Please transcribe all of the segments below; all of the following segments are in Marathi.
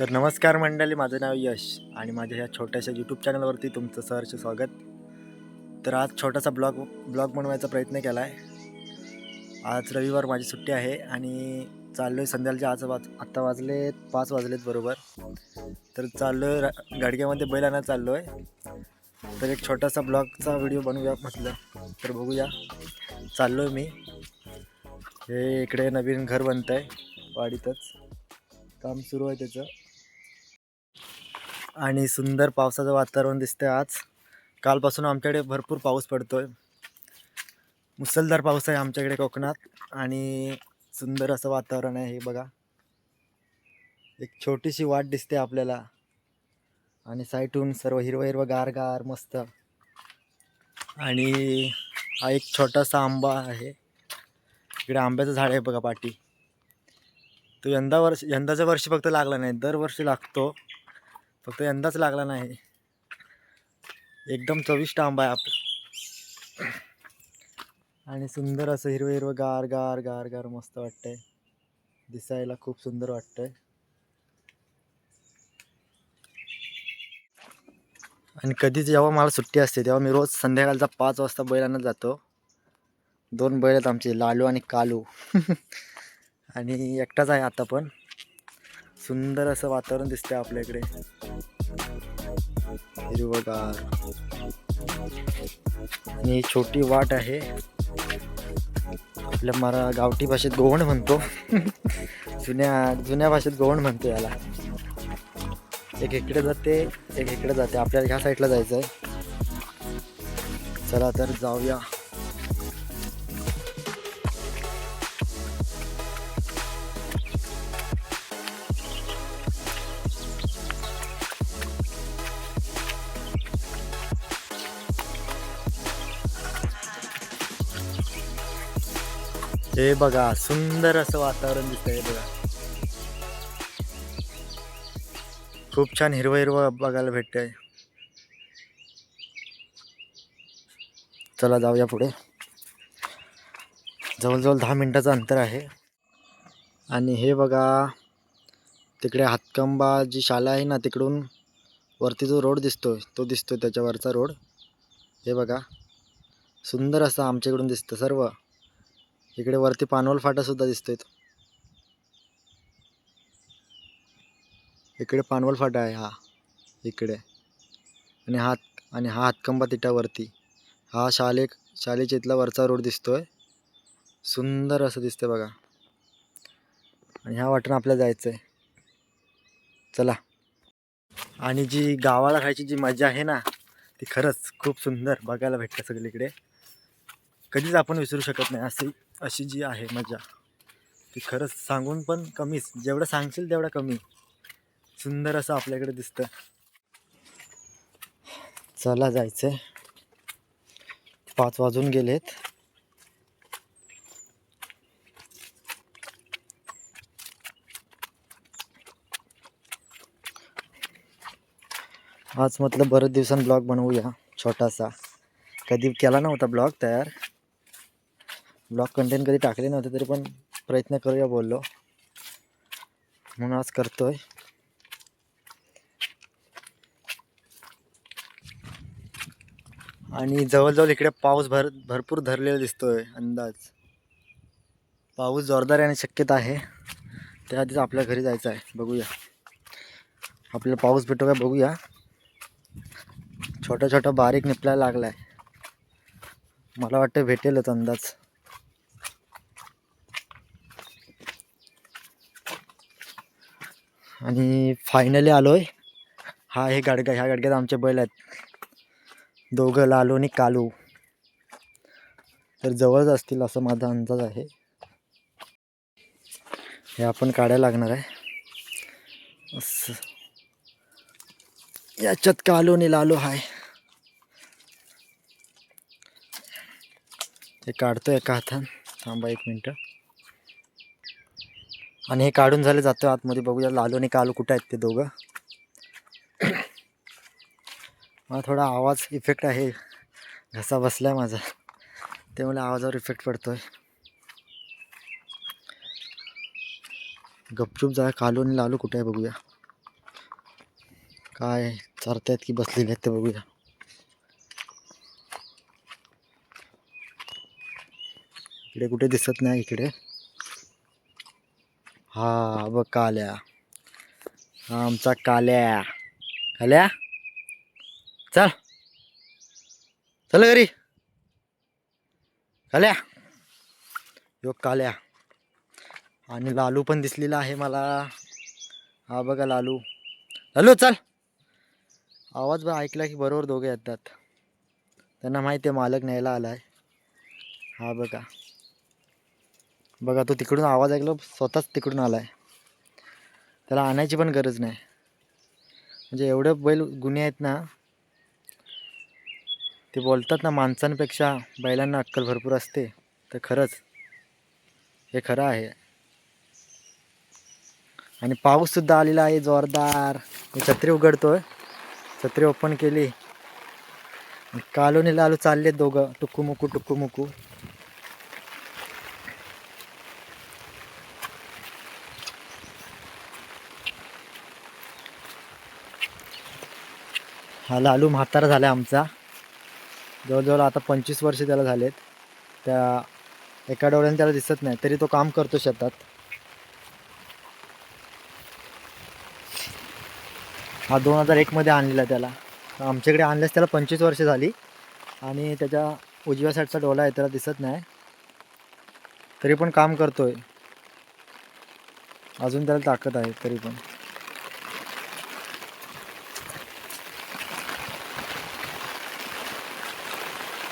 तर नमस्कार मंडळी माझं नाव यश आणि माझ्या ह्या छोट्याशा यूट्यूब चॅनलवरती तुमचं सहर्ष स्वागत. तर आज छोटासा ब्लॉग ब्लॉग बनवायचा प्रयत्न केला आहे आज रविवार माझी सुट्टी आहे आणि चाललो आहे संध्याकाळचे आज वाज आत्ता वाजले पाच वाजलेत बरोबर. तर चाललो आहे गाडग्यामध्ये बैल आणायला चाललो आहे तर एक छोटासा ब्लॉगचा व्हिडिओ बनवूया म्हटलं तर बघूया. चाललो आहे मी. हे इकडे नवीन घर बनतं आहे वाडीतच. काम सुरू आहे त्याचं. आणि सुंदर पावसाचं वातावरण दिसतंय आज. कालपासून आमच्याकडे भरपूर पाऊस पडतो आहे मुसळधार पाऊस आहे आमच्याकडे कोकणात आणि सुंदर असं वातावरण आहे हे बघा. एक छोटीशी वाट दिसते आपल्याला. आणि साईटून सर्व हिरवं हिरवं गार गार मस्त. आणि हा एक छोटासा आंबा आहे. इकडे आंब्याचं झाड आहे बघा पाठी तो यंदा वर्ष यंदाच्या वर्षी फक्त लागला नाही दरवर्षी लागतो. फक्त यंदाच लागला नाही. एकदम चविष्ट आंबा आहे आपला. आणि सुंदर असं हिरवं हिरवं गार गार गार गार मस्त वाटतंय. दिसायला खूप सुंदर वाटतंय. आणि कधी जेव्हा मला सुट्टी असते तेव्हा मी रोज संध्याकाळचा पाच वाजता बैलांना जातो. दोन बैल आहेत आमचे लालू आणि कालू. आणि एकटाच आहे आता पण. सुंदर असं वातावरण दिसतंय आपल्या इकडे हिरवगार. आणि ही छोटी वाट आहे. आपल्या मरा गावठी भाषेत गोवण म्हणतो. जुन्या जुन्या भाषेत गोवण म्हणतो याला. एक इकडे जाते एक इकडे जाते. आपल्याला ह्या साईडला जायचं आहे चला तर जाऊया. हे बघा सुंदर असं वातावरण दिसतंय हे बघा. खूप छान हिरवं हिरवं बघायला भेटतंय. चला जाऊया पुढे. जवळजवळ दहा मिनटाचं अंतर आहे. आणि हे बघा तिकडे हातकंबा जी शाळा आहे ना तिकडून वरती जो रोड दिसतोय तो दिसतोय त्याच्यावरचा रोड. हे बघा सुंदर असं आमच्याकडून दिसतं सर्व. इकडे वरती पानवल फाटा सुद्धा दिसतोय इकडे पानवल फाटा आहे हा. इकडे. आणि हात आणि हा हातकंबा तिटावरती. हा शाले शालेच्या इथला वरचा रोड दिसतोय. सुंदर असं दिसतंय बघा. आणि ह्या वाटेनं आपल्याला जायचं आहे चला. आणि जी गावाला खायची जी मजा आहे ना ती खरंच खूप सुंदर बघायला भेटतं सगळीकडे. कधीच आपण विसरू शकत नाही अशी अशी जी आहे मजा ती खरंच सांगून पण कमीच. जेवढं सांगशील तेवढं कमी. सुंदर असं आपल्याकडे दिसतं. चला जायचंय. पाच वाजून गेलेत. आज म्हटलं बरेच दिवसांनी ब्लॉग बनवूया छोटासा. कधी केला नव्हता ब्लॉग तयार. ब्लॉग कंटेंट कधी टाकले नव्हते तरी पण प्रयत्न करूया बोललो. म्हणून आज करतोय. आणि जवळजवळ इकडे पाऊस भर भरपूर धरलेला दिसतोय अंदाज. पाऊस जोरदार येण्याची शक्यता आहे. त्याआधीच आपल्या घरी जायचं आहे बघूया. आपल्याला पाऊस भेटतो का बघूया. छोटा छोटा बारीक निपलायला लागलाय. मला वाटतं भेटेलच अंदाज. आणि फायनली आलोय. हा हे गाडगा ह्या गाडग्यात आमचे बैल आहेत. दोघं लालू आणि कालू. तर जवळच असतील असं माझा अंदाज आहे. हे आपण काढायला लागणार आहे. असं. याच्यात कालू आणि लालू हाय. हे काढतो एका हातात थांबा एक मिनटं. आणि हे काढून झाले जातो आतमध्ये. बघूया लालू आणि कालू कुठं आहेत ते दोघं. मला थोडा आवाज इफेक्ट आहे. घसा बसला आहे माझा त्यामुळे आवाजावर इफेक्ट पडतो आहे गपचूप जा कालू आणि लालू कुठे आहे बघूया. काय चरतायत की बसलेले आहेत ते बघूया. इकडे कुठे दिसत नाही इकडे. हा बघ काल्या. हा आमचा काल्या. काल्या? चल. चल घरी. काल्या. यो काल्या. आणि लालू पण दिसलेला आहे मला. हा बघा लालू. लालू चल. आवाज बघ ऐकला की बरोबर दोघे येतात. त्यांना माहिती आहे मालक न्यायला आहे हा बघा. बघा तो तिकडून आवाज ऐकला स्वतःच तिकडून आला आहे त्याला आणायची पण गरज नाही. म्हणजे एवढे बैल गुन्हे आहेत ना ते बोलतात ना माणसांपेक्षा बैलांना अक्कल भरपूर असते. तर खरंच हे खरं आहे. आणि पाऊससुद्धा आलेला आहे जोरदार. मी छत्री उघडतोय. छत्री ओपन केली. कालोनीला आलो चालले दोघं टुक्कू मुकू टुक्कू मुकू हा लालू म्हातारा झाला आमचा. जवळजवळ आता पंचवीस वर्ष त्याला झालेत. त्या एका डोळ्याने त्याला दिसत नाही तरी तो काम करतो शेतात. हा दोन हजार एकमध्ये आणलेला त्याला. आमच्याकडे आणल्यास त्याला पंचवीस वर्ष झाली. आणि त्याच्या उजव्या साईडचा डोला आहे त्याला दिसत नाही. तरी पण काम करतोय. अजून त्याला ताकद आहे तरी पण.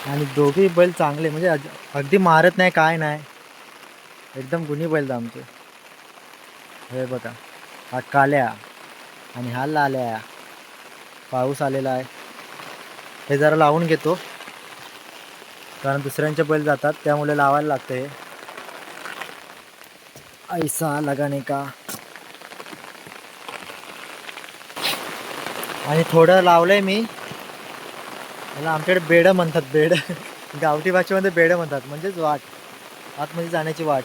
आणि दोघेही बैल चांगले म्हणजे अगदी मारत नाही काय नाही. एकदम गुन्हे बैल आमचे. हे बघा हा काल्या आणि हा लाल्या. पाऊस आलेला आहे. हे जरा लावून घेतो. कारण दुसऱ्यांचे बैल जातात त्यामुळे लावायला लागते हे. ऐसा लगाने का. आणि थोडं लावलंय मी. त्याला आमच्याकडे बेडं म्हणतात बेड. गावठी भाषेमध्ये बेडं म्हणतात म्हणजेच वाट. आतमध्ये जाण्याची वाट.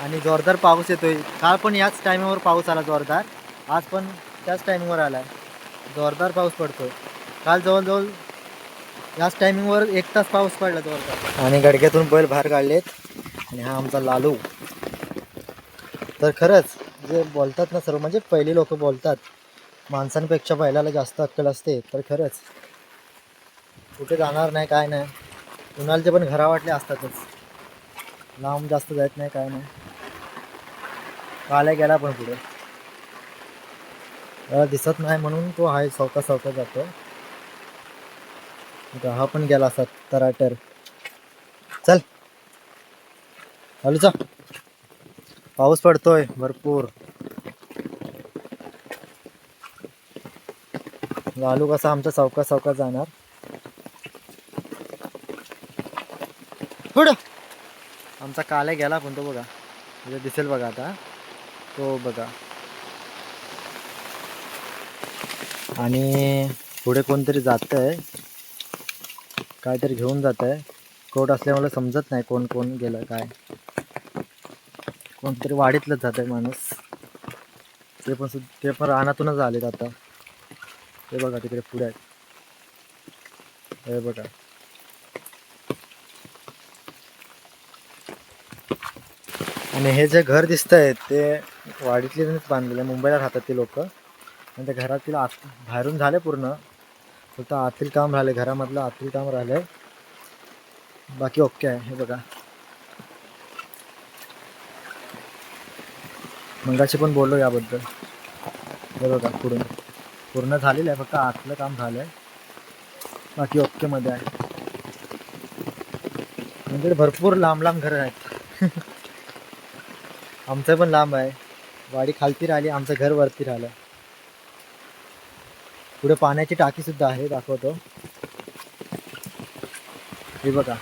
आणि जोरदार पाऊस येतोय. काल पण याच टायमिंगवर पाऊस आला जोरदार. आज पण त्याच टायमिंगवर आला आहे जोरदार पाऊस पडतोय. काल जवळजवळ याच टायमिंगवर एक तास पाऊस पडला जोरदार. आणि गडक्यातून बैल बाहेर काढलेत. आणि हा आमचा लालू. तर खरंच जे बोलतात ना सर्व म्हणजे पहिली लोक बोलतात माणसांपेक्षा बैलाला जास्त अक्कल असते. तर खरंच कुठे जाणार नाही काय नाही. कुणालचे पण घरावाटले असतातच. लांब जास्त जात नाही काय नाही. काल्या गेला पण पुढे. त्याला दिसत नाही म्हणून तो आहे सवका सवका जातो. हा पण गेला असा तराटर. चल. चालू पाऊस पडतोय भरपूर. लालू कसा आमचा सावका सावका जाणार. पुढं आमचा काल्या गेला पण तो बघा. म्हणजे दिसेल बघा आता. तो बघा. आणि पुढे कोणतरी जात आहे काहीतरी घेऊन जात आहे कोट असल्यामुळे समजत नाही कोण कोण गेलं काय. कोणतरी वाढीतलंच जात आहे माणूस. ते पण सुद्धा ते पण रानातूनच आलेत आता. हे बघा तिकडे पुढे आहेत. हे बघा. आणि हे जे घर दिसतंय ते वाडीतले बांधलेलं आहे मुंबईला राहतात ते लोक. आणि त्या घरातील आत बाहेरून झाले पूर्ण. फक्त आतील काम राहिले घरामधलं आतील काम राहिलंय बाकी ओके आहे हे बघा. मंगाशी पण बोललो याबद्दल. हे बघा पुढून पूर्ण झालेलं आहे फक्त आतलं काम झालं आहे बाकी ओकेमध्ये आहे. म्हणजे भरपूर लांब लांब घरं आहेत. आमचं पण लांब आहे. वाडी खालती राहिली आमचं घर वरती राहिलं. पुढे पाण्याची टाकी सुद्धा आहे दाखवतो. हे बघा.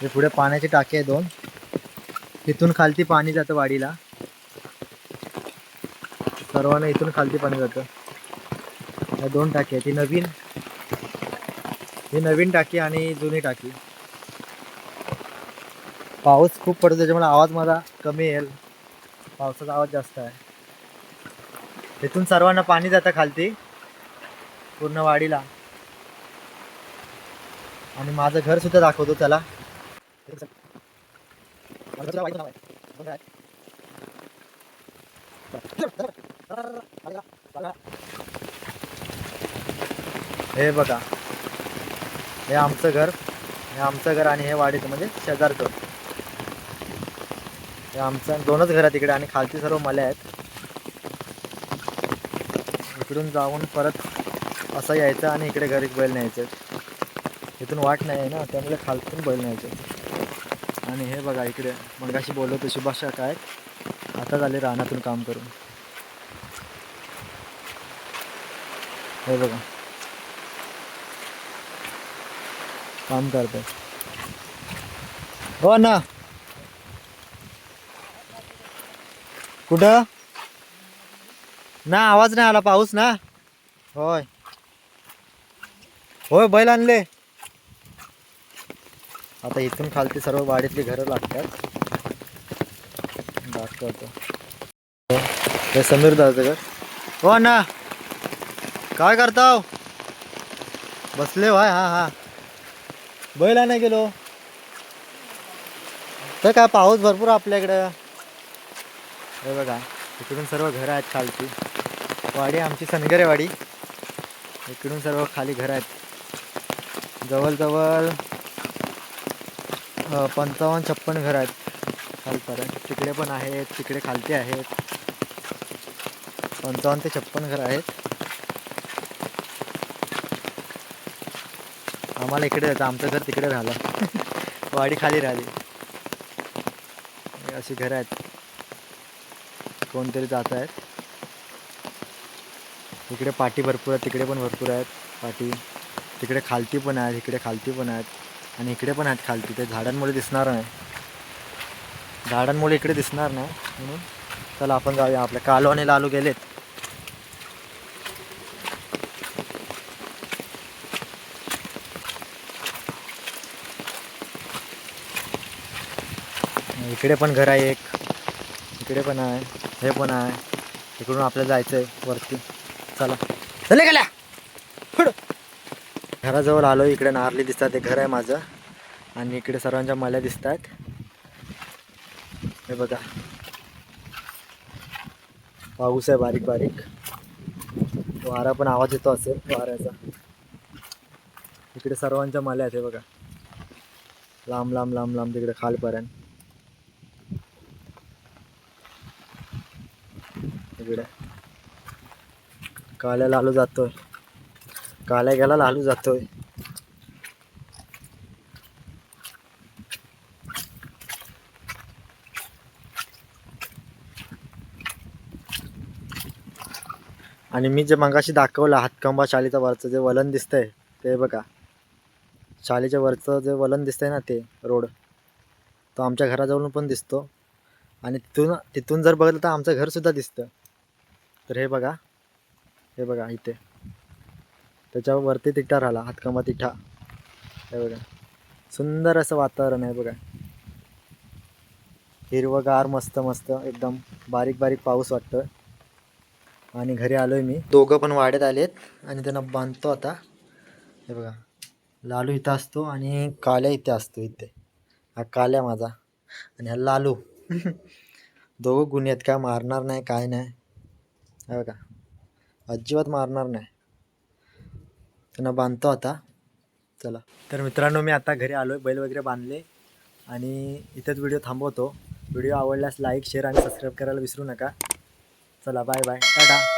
हे पुढे पाण्याची टाकी आहे दोन. तिथून खालती पाणी जातं वाडीला. सर्वांना इथून खालती पाणी जातं. ह्या दोन टाकी आहेत. ती नवीन ही नवीन टाकी आणि जुनी टाकी. पाऊस खूप पडतो त्याच्यामुळे आवाज माझा कमी येईल. पावसाचा आवाज जास्त आहे. तिथून सर्वांना पाणी जातं खालती पूर्ण वाडीला. आणि माझं घर सुद्धा दाखवतो त्याला. हे बघा. हे आमचं घर हे आमचं घर आणि हे वाडीचं म्हणजे शेजारचं. आमच्या आमचं दोनच घरात इकडे आणि खालती सर्व मले आहेत. इकडून जाऊन परत असं यायचं आणि इकडे घरी बैल न्यायचे. इथून वाट नाही आहे ना त्यामुळे खालतून बैल न्यायचे. आणि हे बघा इकडे मगाशी बोलवतो सुभाष काय आता झाले रानातून काम करून. हे बघा. काम करतात हो ना कुठं? ना आवाज नाही आला पाऊस ना? होय. होय बैल आणले. आता इथून खालती सर्व वाडीतली घरं लागतात. दाखवतो. हे समीर दादाचं घर. हो ना काय करता बसले भाय हा हा. बैल नाही गेलो. तर काय पाऊस भरपूर आपल्याकडं हे बघा इकडून सर्व घरं आहेत खालची. वाडी आमची सनगरे वाडी इकडून सर्व खाली घरं आहेत. जवळजवळ पंचावन्न छप्पन घरं आहेत. खालपर्यंत तिकडे पण आहेत तिकडे खालचे आहेत. पंचावन्न ते छप्पन घरं आहेत. आम्हाला इकडे जायचं आमचं घर तिकडे राहिलं वाडी खाली राहिली. अशी घरं आहेत. कोणतरी जात आहेत. इकडे पाटी भरपूर आहेत तिकडे पण भरपूर आहेत पाटी. तिकडे खालती पण आहेत इकडे खालती पण आहेत आणि इकडे पण आहेत खालती. ते झाडांमुळे दिसणार नाही. झाडांमुळे इकडे दिसणार नाही म्हणून चला आपण जाऊया आपल्या कालवाने लालू गेलेत. इकडे पण घर आहे एक. इकडे पण आहे हे पण आहे. इकडून आपल्याला जायचं आहे वरती. चला. चले गेल्या घराजवळ आलो इकडे नारली दिसतात ते घर आहे माझं. आणि इकडे सर्वांच्या मल्या दिसत आहेत हे बघा. पाऊस आहे बारीक बारीक. वारा पण आवाज येतो असेल वाऱ्याचा. इकडे सर्वांच्या मल्या आहेत हे बघा. लांब लांब लांब लांब तिकडे खालपर्यंत. इकडे. काल्या लालू जातोय. काल्या गेला लालू जातोय. आणि मी जे मगाशी दाखवलं हातकंबा शालीचं वरचं जे वलन दिसतंय ते बघा. शालीच्या वरचं जे वलन दिसतंय ना ते रोड तो आमच्या घराजवळून पण दिसतो. आणि तिथून तिथून जर बघितलं तर आमचं घरसुद्धा दिसतं. तर हे बघा. हे बघा इथे. त्याच्यावरती तिठा राहिला हातकामा तिठा हे बघा. सुंदर असं वातावरण आहे बघा. हिरवगार मस्त मस्त एकदम बारीक बारीक पाऊस वाटतं आणि घरी आलोय मी. दोघं पण वाढत आलेत आणि त्यांना बांधतो आता. हे बघा. लालू इथं असतो आणि काल्या इथे असतो इथे. हा काल्या माझा. आणि हा लालू. दोघं गुन्हे आहेत. काय मारणार नाही काय नाही. हे बघा. अजिबात मारणार नाही. त्यांना बांधतो आता. चला. तर मित्रांनो मी आता घरी आलो आहे बैल वगैरे बांधले. आणि इथेच व्हिडिओ थांबवतो. व्हिडिओ आवडल्यास लाईक शेअर आणि सबस्क्राईब करायला विसरू नका. चला बाय बाय. टाटा.